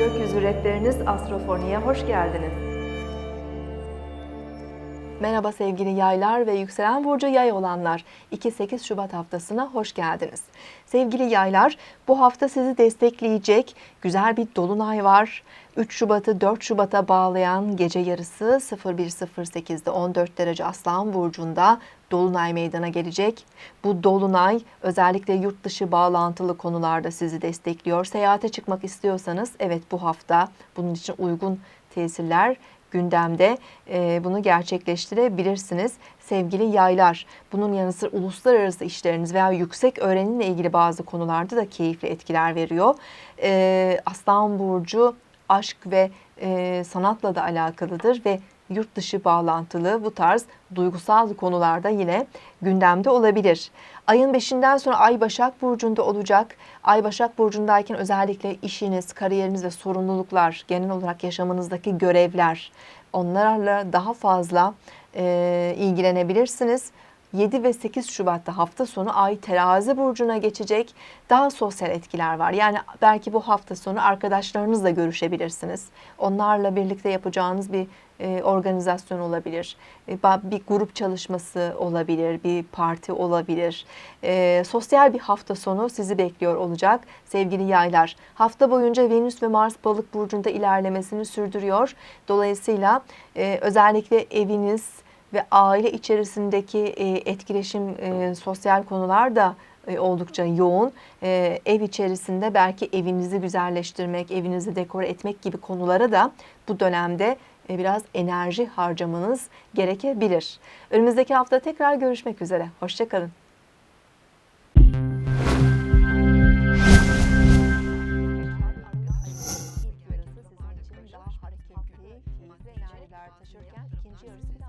Gökyüzü Rehberiniz Astrofoni'ye hoş geldiniz. Merhaba sevgili yaylar ve yükselen burcu yay olanlar. 2-8 Şubat haftasına hoş geldiniz. Sevgili yaylar, bu hafta sizi destekleyecek güzel bir dolunay var. 3 Şubat'ı 4 Şubat'a bağlayan gece yarısı 01.08'de 14 derece Aslan burcunda dolunay meydana gelecek. Bu dolunay özellikle yurt dışı bağlantılı konularda sizi destekliyor. Seyahate çıkmak istiyorsanız evet bu hafta bunun için uygun tesirler gündemde e, bunu gerçekleştirebilirsiniz. Sevgili yaylar, bunun yanı sıra uluslararası işleriniz veya yüksek öğrenimle ilgili bazı konularda da keyifli etkiler veriyor. E, Aslan Burcu aşk ve e, sanatla da alakalıdır ve yurt dışı bağlantılı bu tarz duygusal konularda yine gündemde olabilir. Ayın 5'inden sonra Ay Başak Burcu'nda olacak. Ay Başak Burcu'ndayken özellikle işiniz, kariyeriniz ve sorumluluklar, genel olarak yaşamınızdaki görevler, onlarla daha fazla e, ilgilenebilirsiniz. 7 ve 8 Şubat'ta hafta sonu Ay Terazi burcuna geçecek. Daha sosyal etkiler var. Yani belki bu hafta sonu arkadaşlarınızla görüşebilirsiniz. Onlarla birlikte yapacağınız bir e, organizasyon olabilir. E, bir grup çalışması olabilir, bir parti olabilir. E, sosyal bir hafta sonu sizi bekliyor olacak sevgili yaylar. Hafta boyunca Venüs ve Mars balık burcunda ilerlemesini sürdürüyor. Dolayısıyla özellikle eviniz, ve aile içerisindeki e, etkileşim e, sosyal konular da e, oldukça yoğun. Ee, ev içerisinde belki evinizi güzelleştirmek, evinizi dekore etmek gibi konulara da bu dönemde e, biraz enerji harcamanız gerekebilir. Önümüzdeki hafta tekrar görüşmek üzere. Hoşçakalın.